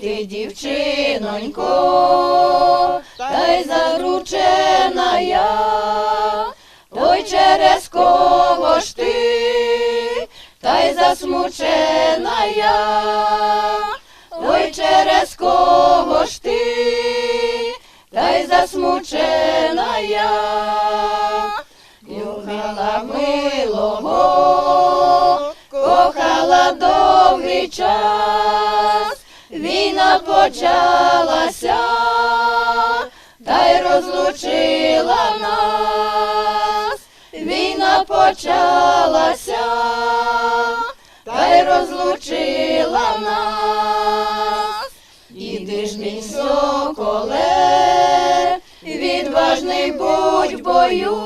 Ти, дівчинонько, та й заручена я. Ой, через кого ж ти, та й засмучена я. Ой, через кого ж ти, та й засмучена я. Любила милого, кохала довгий час, війна почалася, та й розлучила нас. Війна почалася, та й розлучила нас. Іди ж мій соколе, відважний будь в бою,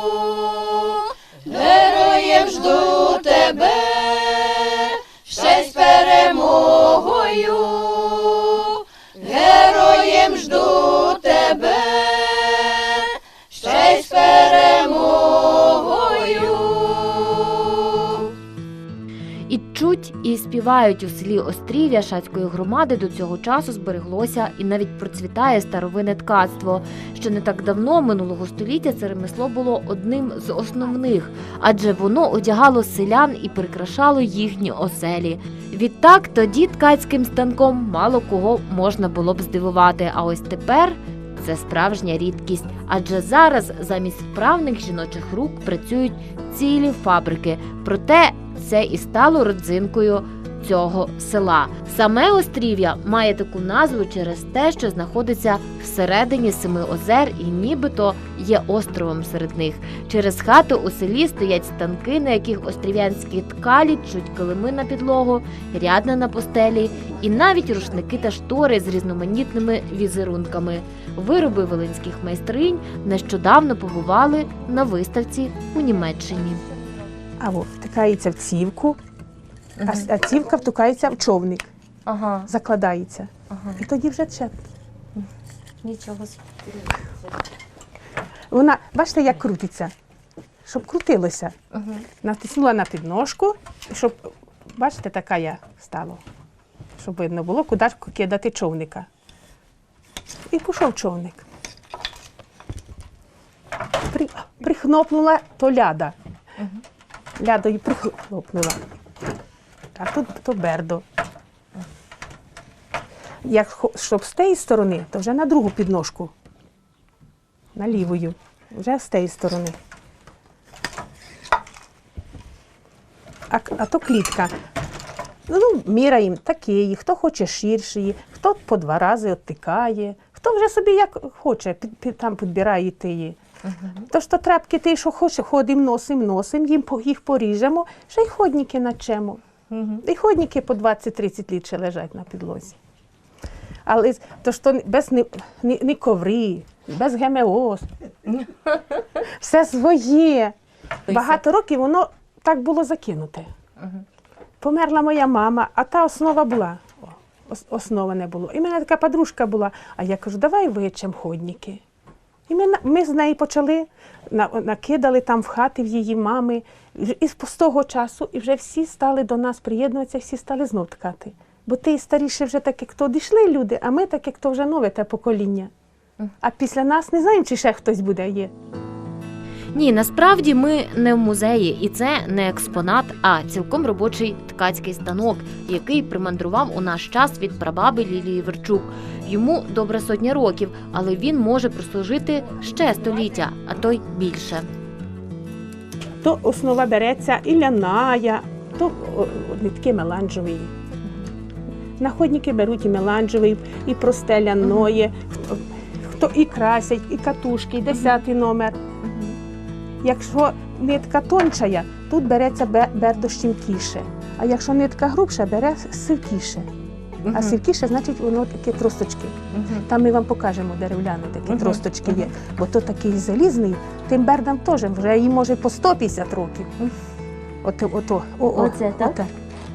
героєм жду тебе, ще з перемогою, і співають у селі Острів'я Шацької громади до цього часу збереглося і навіть процвітає старовинне ткацтво. Ще не так давно, минулого століття, це ремесло було одним з основних, адже воно одягало селян і прикрашало їхні оселі. Відтак тоді ткацьким станком мало кого можна було б здивувати. А ось тепер це справжня рідкість, адже зараз замість вправних жіночих рук працюють цілі фабрики. Проте це і стало родзинкою цього села. Саме острів'я має таку назву через те, що знаходиться всередині семи озер і нібито є островом серед них. Через хати у селі стоять станки, на яких острів'янські ткалі чуть килими на підлогу, рядна на постелі, і навіть рушники та штори з різноманітними візерунками. Вироби волинських майстринь нещодавно побували на виставці у Німеччині. А от втикається в цівку, а, с- а цівка втикається в човник, Ага, закладається. ага, І тоді вже чеп. нічого Вона, бачите, як крутиться, щоб крутилося. Ага. Натиснула на підножку, і щоб, бачите, така я стала, щоб видно було, куди ж кидати човника. І пішов човник. При, прихнопнула то ляда. Лядою прихлопнула. А тут то бердо. Як щоб з тієї сторони, то вже на другу підножку. На лівою. Вже з тієї сторони. А, а то клітка. Ну, міряємо такий, хто хоче ширший, хто по два рази оттикає, хто вже собі як хоче, під, під, там підбирає тиї. Тож то трапки ти, що ходимо, носимо, носимо, їм їх поріжемо, ще й ходники начемо. І ходники по 20-30 літ ще лежать на підлозі. Але то то без ні, ні, ні коври, без ГМО. Все своє. Багато років воно так було закинуте. Померла моя мама, а та основа була. Основа не було. І в мене така подружка була. А я кажу, давай вичем ходники. І ми, ми з неї почали, на- накидали там в хати в її мами. І з з того часу і вже всі стали до нас приєднуватися, всі стали знов ткати. Бо ті старіші вже так, як то дійшли люди, а ми так, як то вже нове те покоління. А після нас не знаємо, чи ще хтось буде є. Ні, насправді ми не в музеї, і це не експонат, а цілком робочий ткацький станок, який примандрував у наш час від прабаби Лілії Верчук. Йому добра сотня років, але він може прослужити ще століття, а то й більше. То основа береться і ляная, то нитки меланжової. Находники беруть і меланжевий, і просте ляної, хто, хто і красять, і катушки, і десятий номер. Якщо нитка тончая, тут береться бе- бердо щімкіше, а якщо нитка грубша, бере сивкіше. А сіркіше, значить, воно такі тросточки. Там ми вам покажемо дерев'яні такі Мгм. тросточки є. Бо то такий залізний, тим бердам теж вже їй може по 150 років. Ото, ото, о, о, Оце, так? оте.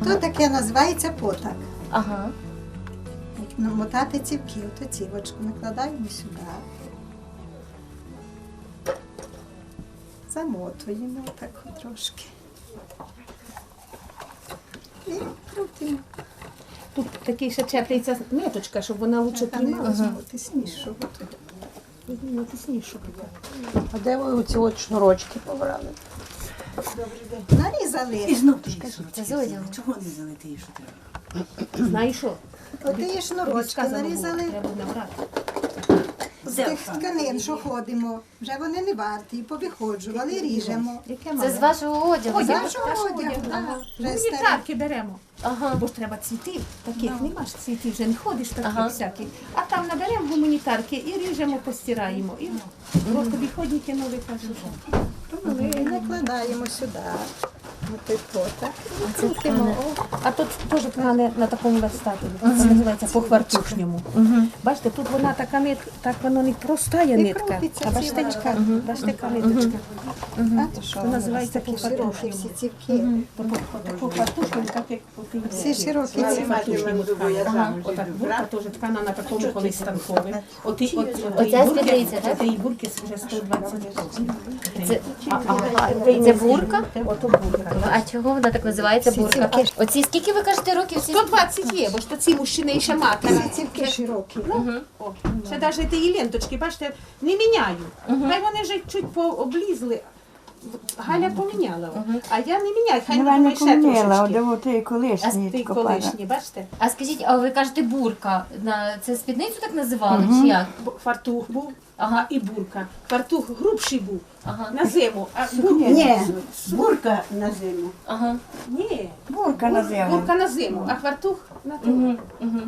То таке називається потак. Ага. Намотати цівки, ото цівочку накладаємо сюди. Замотуємо так трошки. І крутимо. Тут такий ще чепляється ниточка, щоб вона лучше Та не тисніше. А де ви оці от шнурочки побрали? Нарізали. Це з одягу. Знаєш що? Оті шнурочки Сказано було, нарізали Треба набрати. З тих тканин, що ходимо. Вже вони не варті, повиходжували, ріжемо. Це з вашого одягу. Так? нашого одягу, так. Вже старі. Беремо. Ага. Бо ж треба цвітів таких, нема ж цвітів, вже не ходиш таких Ага. всяких. А там наберемо гуманітарки і ріжемо, постираємо. І просто відходники нові кажуть. Ми накладаємо сюди. А тут теж на такому верстаті. Це називається по хвартушньому. Бачите, тут вона така нитка, так воно не простає І нитка. А бачите, ціла. чка, бачите, яка ниточка. Це називається по хвартушньому. всі по- хвартушньому, так як і Всі широкі. Бурка теж ткана на такому колись станкові. Оця спідниця, так? Цієї бурки вже 120 років. Це, це бурка? Ото бурка. А чого вона так називається бурка? Оці скільки ви кажете років? 120 є, бо ж то ці мужчини і ще мати. Всі цівки широкі. О, Ще навіть ті ленточки, бачите, не міняю. Хай вони вже чуть пооблізли. Галя поміняла, а я не міняю, хай Вона не ще поміняла, трошечки. от ти А колишній ти копала. колишні, бачите? А скажіть, а ви кажете бурка? На це спідницю так називали? Чи як? Бо Фартух був, Ага. і бурка. Фартух грубший був Ага. на зиму, а бурка Ні, Бурка на зиму. Ага. ні. бурка на зиму. Бурка на зиму, а фартух на. Угу. Угу.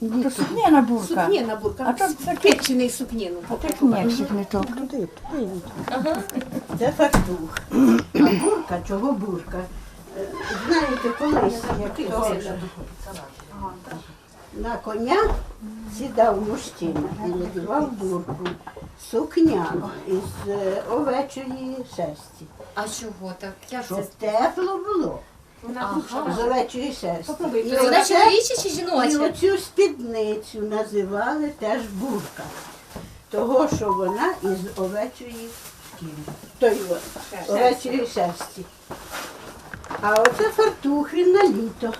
То сукняна бурка. Сукніна бурка. А то Печений сукніну. Так ні, сукнячок. Це фартух. А бурка, чого бурка? Знаєте, колись, як то на коня сідав мужчина і надівав бурку, сукняну із е, овечої шерсті. А чого так? Щоб це? тепло було Ага. з овечої шерсті. Попробуй. І вона оце- чоловіча чи І жіноча? оцю спідницю називали теж бурка. Того, що вона із овечої шкіри. Той овечої шерсті. А оце фартухи на літо.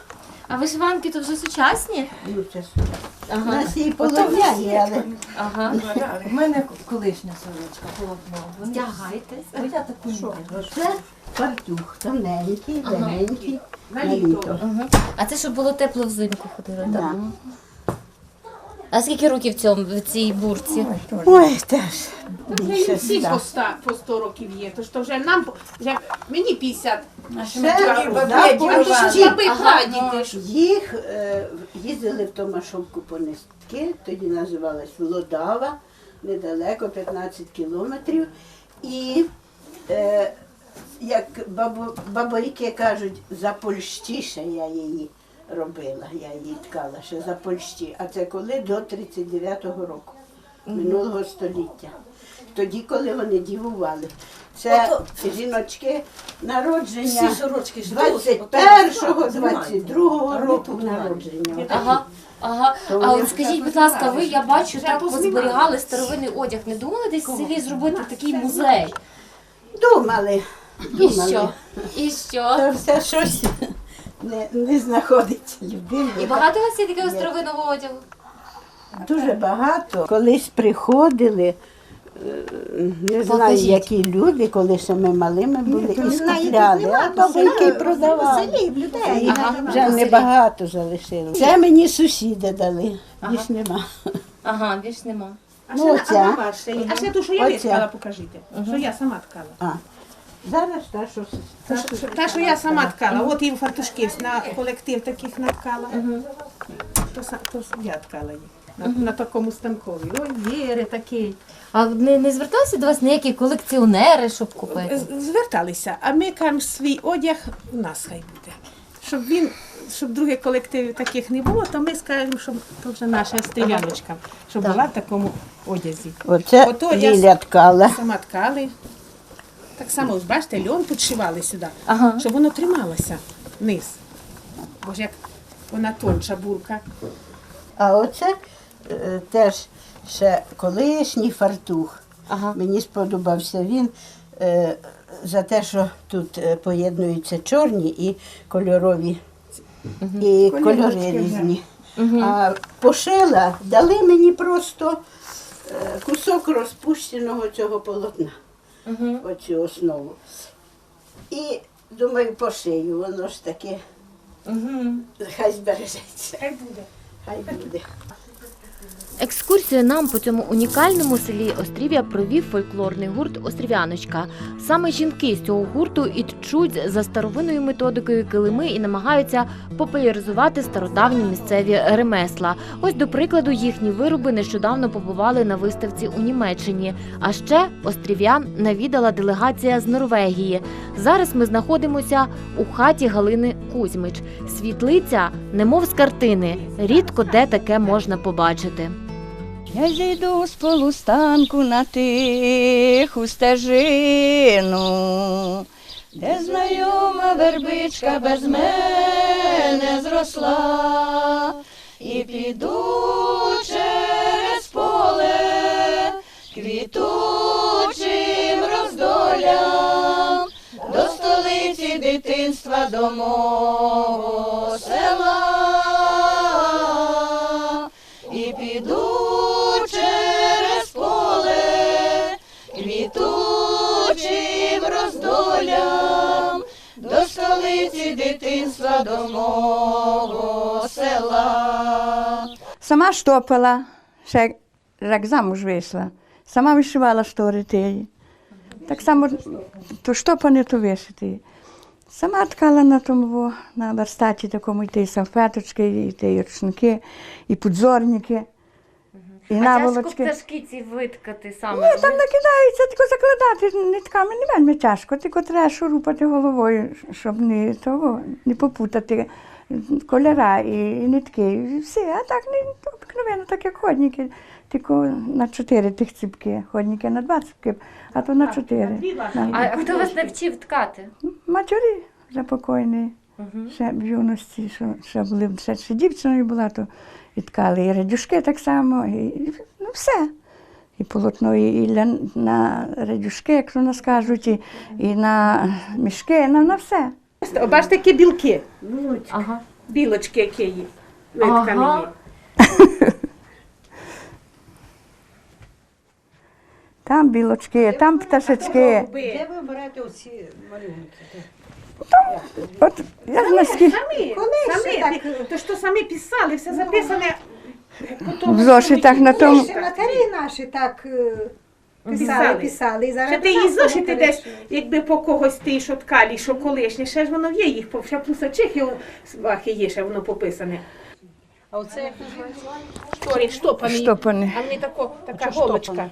А вишиванки то вже сучасні? Ну, це У Ага. нас і полотня є, але Ага. У мене колишня сорочка полотно. Вони Вдягайтесь. Бо я таку не люблю. оце фартух тоненький, Ага. легенький На літо. Ага. А це щоб було тепло взимку ходили, Да. так? А скільки років цьому в цій бурці? Ой, теж Вже їм всі по 100, по 100 років є, то що вже нам, вже мені 50. Ще А да, то ж баби ж. Їх е, їздили в Томашовку по нестки, тоді називалась Володава, недалеко, 15 кілометрів. І е, як бабо, бабойки кажуть, за Польщі я її робила, я її ткала ще за Польщі. А це коли до 39-го року, минулого століття. Тоді, коли вони дівували. Це жіночки народження Всі сорочки 21-го, 22-го року народження. Ага. Ага. То А от скажіть, будь ласка, ви я бачу, так познімали. позберігали старовинний одяг. Не думали десь в селі зробити такий музей? Думали, І що? І що? Та все щось не, не знаходиться людини. І багато у вас є такого старовинного одягу? Дуже багато. Колись приходили, е, не знаю, Покажіть. які люди, коли ще ми малими були, і скупляли, а бабульки продавали. селі, в людей. Ага. Вже небагато залишилося. Це мені сусіди дали, більш нема. Ага, більш нема. А Ну, ще, оця. на ще є. а ще ту, що я Оця. виткала, покажіть. Що я сама ткала. А, зараз та, що Та, що- Та, що я сама ткала, от і фартушки на колектив таких наткала. То, са- то я ткала їх. На, на такому станкові. Ой, Єри такий. А не, не зверталися до вас ніякі колекціонери, щоб купити? З- Зверталися, а ми кажемо, свій одяг у нас хай буде. Щоб він щоб других колективів таких не було, то ми скажемо, що то вже наша стріляночка, щоб була в такому одязі. Оце Ото я Ліля ткала. Сама ткали. Так само, ось бачите, льон підшивали сюди, Ага. щоб воно трималося вниз. Бо ж як вона тонша бурка. А оце е, теж ще колишній фартух. Ага. Мені сподобався він е, за те, що тут е, поєднуються чорні і кольорові, і кольори різні. А пошила дали мені просто е, кусок розпущеного цього полотна, оцю основу. І думаю, пошию, воно ж таке, хай збережеться. Хай буде. Хай буде. Екскурсію нам по цьому унікальному селі Острів'я провів фольклорний гурт Острів'яночка. Саме жінки з цього гурту і тчуть за старовинною методикою килими і намагаються популяризувати стародавні місцеві ремесла. Ось до прикладу, їхні вироби нещодавно побували на виставці у Німеччині. А ще острів'ян навідала делегація з Норвегії. Зараз ми знаходимося у хаті Галини Кузьмич. Світлиця, немов з картини. Рідко де таке можна побачити. Я зійду з полустанку на тиху стежину, де знайома вербичка без мене зросла, і піду через поле квітучим роздолям до столиці дитинства до мого села. Столиці дитинства до мого села. Сама штопала, ще як замуж вийшла. Сама вишивала штори тієї. Так само то штопане, то вишити. Сама ткала на тому, на верстаті такому і ті салфеточки, і ті рушники, і подзорники, і наволочки. пташки ці виткати саме? Ну, там накидається, тільки закладати нитками не вельми тяжко, тільки треба шурупати головою, щоб не, того, не попутати кольора і, і нитки. І все, а так не обикновено, так як ходники. Тільки на чотири тих ціпки, ходники на два ціпки, а то на чотири. А хто вас навчив ткати? Матері запокойні, ще в юності, що, що були ще, ще дівчиною була, то і ткали і радюшки так само, і, і ну все. І полотно, і, і ля, на радюшки, як у нас кажуть, і, і на мішки, на, на все. О, Бачите, які білки, Ага. білочки які є. Виткані Ага. є. Там білочки, там пташечки. Де ви берете оці малюнки? От я ж наскільки Самі, Коли самі, так? то що самі писали, все записане. потім в зошитах на тому. Ще матері наші так е, писали, Писали. писали. І зараз Ще ти її зошити десь, якби по когось ти, що ткалі, що колишнє, ще ж воно є їх, по- ще пусачих його свахи є, ще воно пописане. А оце як називається? Шторі, штопані. Штопані. А мені тако, така голочка.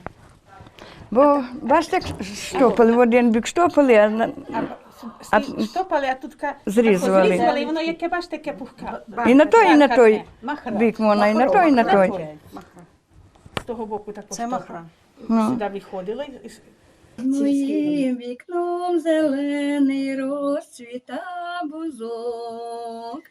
Бо бачите, як штопали, в один бік штопали, а на, А- Сті- Штопали, а тут така Зрізували. тако зрізували, і воно яке, бачите, яке пухка. і на той, і на той Махра. бік можна, і на той, і на той. З того боку тако Це махра. Ну. Сюди виходила. і- і- Моїм вікном зелений розцвіта бузок.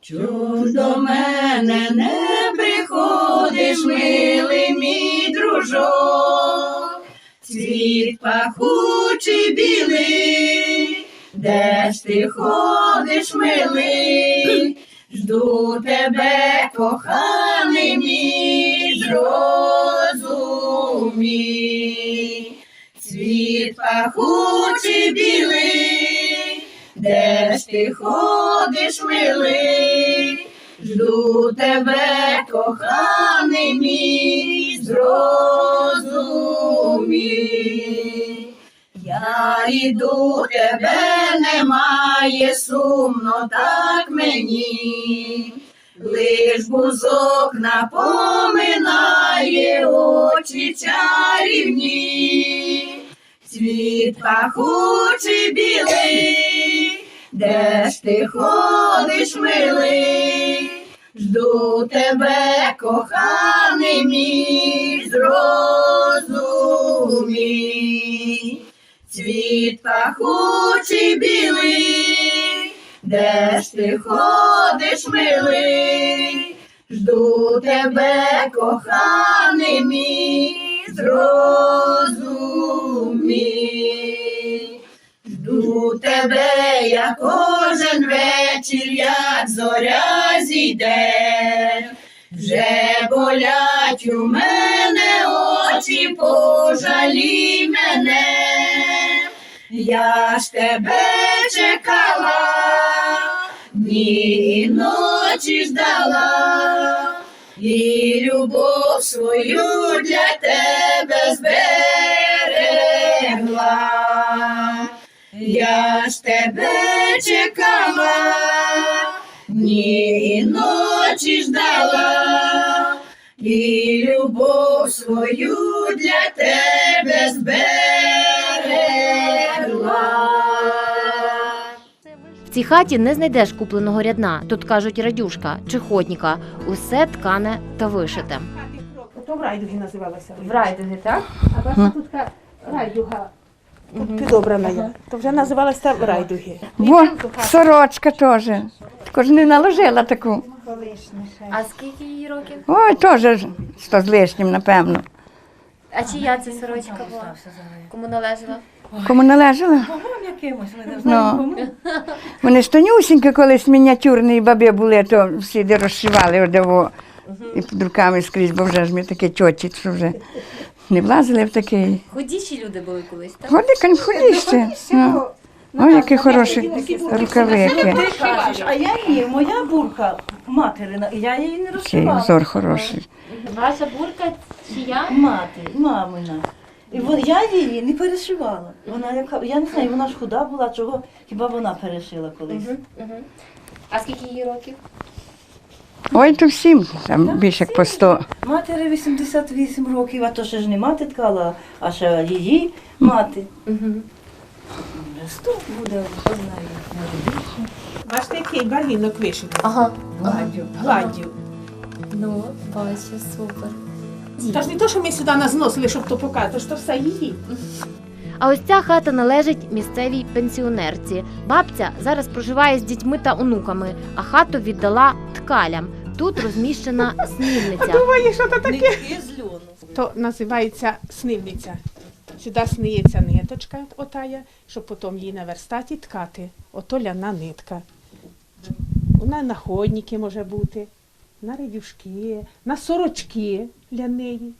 Чом до мене не приходиш, милий мій дружок, цвіт пахучий білий, де ж ти ходиш, милий, жду тебе, коханий мій розумій. Цвіт пахучий білий, де ж ти ходиш, милий, жду тебе, коханий мій, зрозумій. Я іду, тебе немає, сумно так мені. Лиш бузок напоминає очі чарівні, цвіт пахучий білий, де ж ти ходиш, милий, жду тебе, коханий мій, зрозумій. Цвіт пахучий білий, де ж ти ходиш, милий, жду тебе, коханий мій, зрозумій. Жду тебе, я кожен вечір, як зоря зійде, вже болять у мене очі, пожалій мене, я ж тебе чекала, дні і ночі ждала, і любов свою для тебе зберегла. Я ж тебе чекала, дні і ночі ждала, і любов свою для тебе зберегла. В цій хаті не знайдеш купленого рядна. Тут кажуть радюшка чи ходніка. Усе ткане та вишите. То в райдугі називалася. райдинги, так? А ваша тут така райдуга підобрана є. То вже називалася в райдуги. Во, сорочка теж. Також не наложила таку. А скільки їй років? Ой, теж сто з лишнім, напевно. А чия це сорочка була? Кому належала? Кому належала? Вам якимось, ми не знаємо Ну. кому. Вони ж тонюсінькі колись мініатюрні баби були, то всі де розшивали одево і під руками скрізь, бо вже ж ми такі тьоті, що вже не влазили в такий. Худіші люди були колись, так? Ходи конфуліще. Ну. Ой, які хороші рукавики. Ти кажеш, а я ні, моя бурка материна, і я її не Який розшивала. взор хороший. Ваша бурка чия? Мати, мамина. І вон, я її не перешивала. Вона яка, я не знаю, вона ж худа була, чого хіба вона перешила колись. А скільки їй років? Ой, то всім там більше як по сто. Матері 88 років, а то ще ж не мати ткала, а ще її мати. Вже 100 буде, хто знає, може більше. Бачите, який барвінок вишитий. Ага. Гладдю. Гладдю. Ну, бачу, супер. Тож не то, що ми сюди назносили, щоб то показати, то ж то все її. А ось ця хата належить місцевій пенсіонерці. Бабця зараз проживає з дітьми та онуками, а хату віддала ткалям. Тут розміщена снільниця. Думаю, що то таке? З льону. То називається снивниця. Сюди сниється ниточка отая, щоб потім її на верстаті ткати. Ото ляна нитка. Вона на ходники може бути, на редюшки, на сорочки для неї.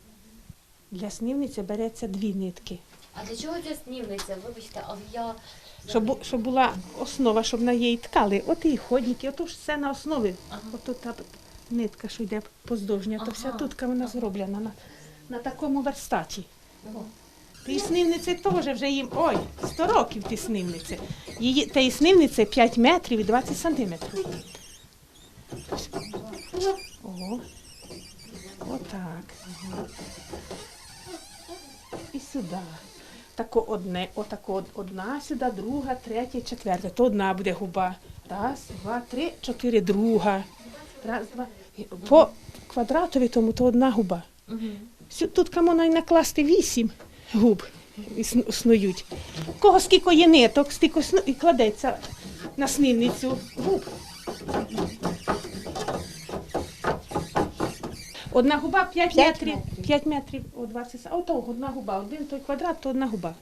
Для снивниці береться дві нитки. А для чого ця снівниця? Вибачте, але я Щоб, щоб була основа, щоб на її ткали. От і ходники, ото ж все на основі. Ото та нитка, що йде поздовжня, то вся тутка вона зроблена на, на такому верстаті. Ті снивниці теж вже їм, ой, 100 років ті снивниці. Її, тиснивниці 5 метрів і 20 сантиметрів. О, отак. Ага. І сюди. Тако одне, отако од- одна сюди, друга, третя, четверта. То одна буде губа. Раз, два, три, чотири, друга. Раз, два. По квадратові тому то одна губа. Тут можна і накласти вісім губ іс- снують. Кого скільки є ниток, стільки і кладеться на снивницю губ. Одна губа 5 метрів, 5 метрів, о 20 см. Ото одна губа, один той квадрат, то одна губа.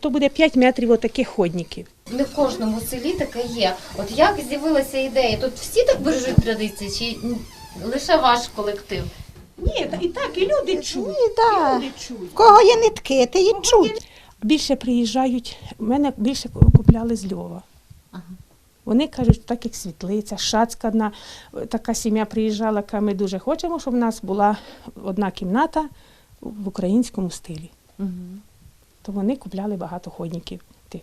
То буде 5 метрів отаких ходників. не в кожному селі таке є. От як з'явилася ідея? Тут всі так бережуть традиції, чи лише ваш колектив? Ні, та і так, і люди чують. Ні, да. І люди чують. В Кого є нитки, ти її чуть. Більше приїжджають, мене більше купляли з Львова. Вони кажуть, так як світлиця, шацька одна така сім'я приїжджала, яка ми дуже хочемо, щоб в нас була одна кімната в українському стилі. То вони купляли багато ходників, тих,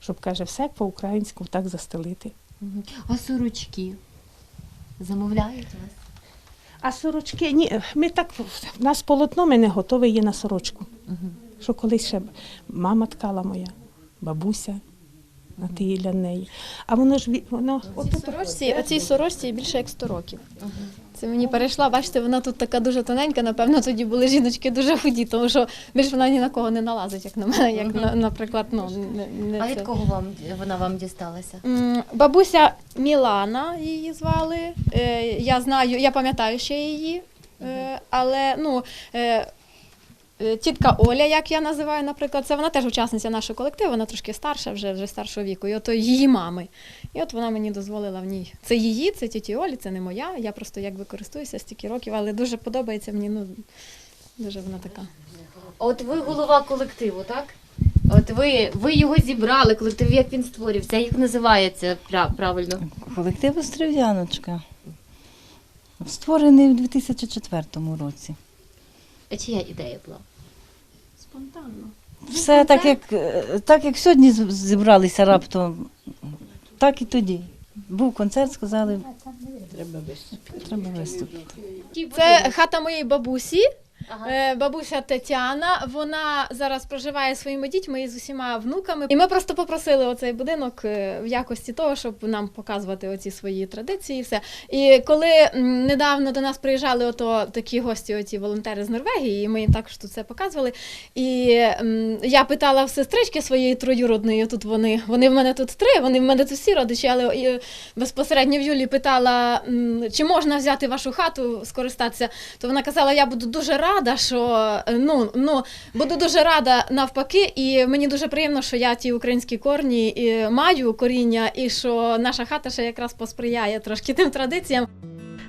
щоб каже, все по-українську так застелити. А сорочки замовляють вас? А сорочки, ні, ми так, в нас полотно ми не готове є на сорочку. Що колись ще мама ткала моя, бабуся. На тій для неї. А воно ж воно отут Сорочці, оцій сорочці більше як 100 років. Це мені перейшла, бачите, вона тут така дуже тоненька. Напевно, тоді були жіночки дуже худі, тому що більш вона ні на кого не налазить, як на мене, як на, наприклад, ну не, не А це. від кого вам вона вам дісталася? Бабуся Мілана її звали. Е, Я знаю, я пам'ятаю ще її, Е, але ну. Е, Тітка Оля, як я називаю, наприклад, це вона теж учасниця нашого колективу, вона трошки старша, вже вже старшого віку. І от її мами. І от вона мені дозволила в ній. Це її, це тіті Олі, це не моя. Я просто якби користуюся стільки років, але дуже подобається мені. Ну дуже вона така. От ви голова колективу, так? От ви, ви його зібрали, колектив, як він створився, як називається правильно? Колектив Острів'яночка. Створений у 2004 році. А чия ідея була? Спонтанно. Все так, як, е, так, як сьогодні зібралися раптом, так і тоді. Був концерт, сказали, треба виступити. Це хата моєї бабусі. Ага. Е, Бабуся Тетяна, вона зараз проживає своїми дітьми і з усіма внуками. І ми просто попросили оцей будинок е, в якості того, щоб нам показувати оці свої традиції. І все. І коли недавно до нас приїжджали ото такі гості, оці волонтери з Норвегії, і ми їм також тут це показували. І я питала в сестрички своєї троюродної, тут вони, вони в мене тут три, вони в мене тут всі родичі, але і, безпосередньо в Юлі питала, чи можна взяти вашу хату, скористатися. То вона казала, я буду дуже рада, що е, ну, ну буду дуже рада навпаки, і мені дуже приємно, що я ті українські корні і маю коріння, і що наша хата ще якраз посприяє трошки тим традиціям.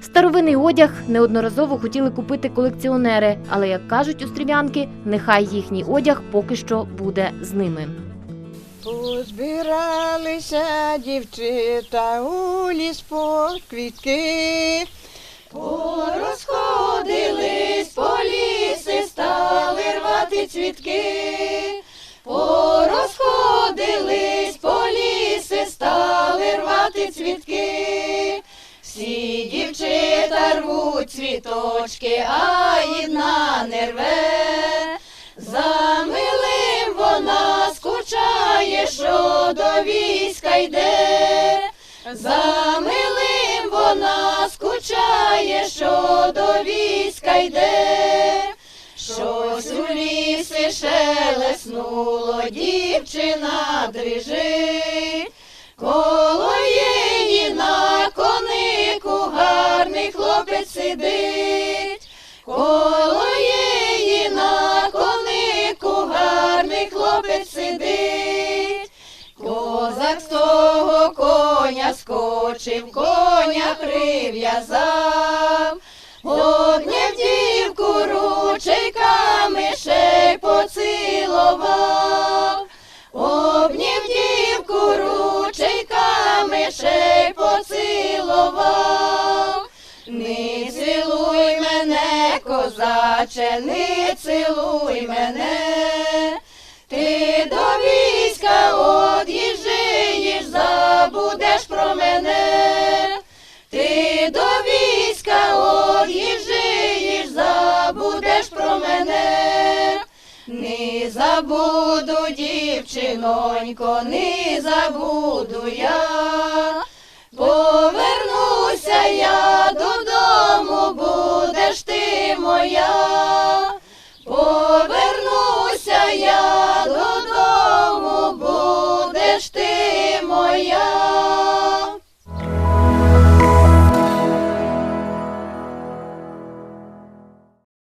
Старовинний одяг неодноразово хотіли купити колекціонери, але як кажуть острів'янки, нехай їхній одяг поки що буде з ними. Позбиралися дівчата у ліс по квітки, порозходились по лісі, стали рвати цвітки, порозходились по лісі, стали рвати цвітки. Всі дівчата рвуть цвіточки, а одна не рве. За милим вона скучає, що до війська йде. За милим вона скучає, що до війська йде. Щось у лісі шелеснуло, дівчина дрижить. Коло її на конику гарний хлопець сидить. Коло її на конику гарний хлопець сидить. Коня скочив, коня прив'язав. Обняв дівку ручейками ще й поцілував. Обняв дівку ручейками ще й поцілував. Не цілуй мене, козаче, не цілуй мене. Ти до війська од'їжджаєш, забудеш про мене. Ти до війська од'їжджаєш, забудеш про мене. Не забуду, дівчинонько, не забуду я. Повернуся я додому, будеш ти моя я додому. Бо...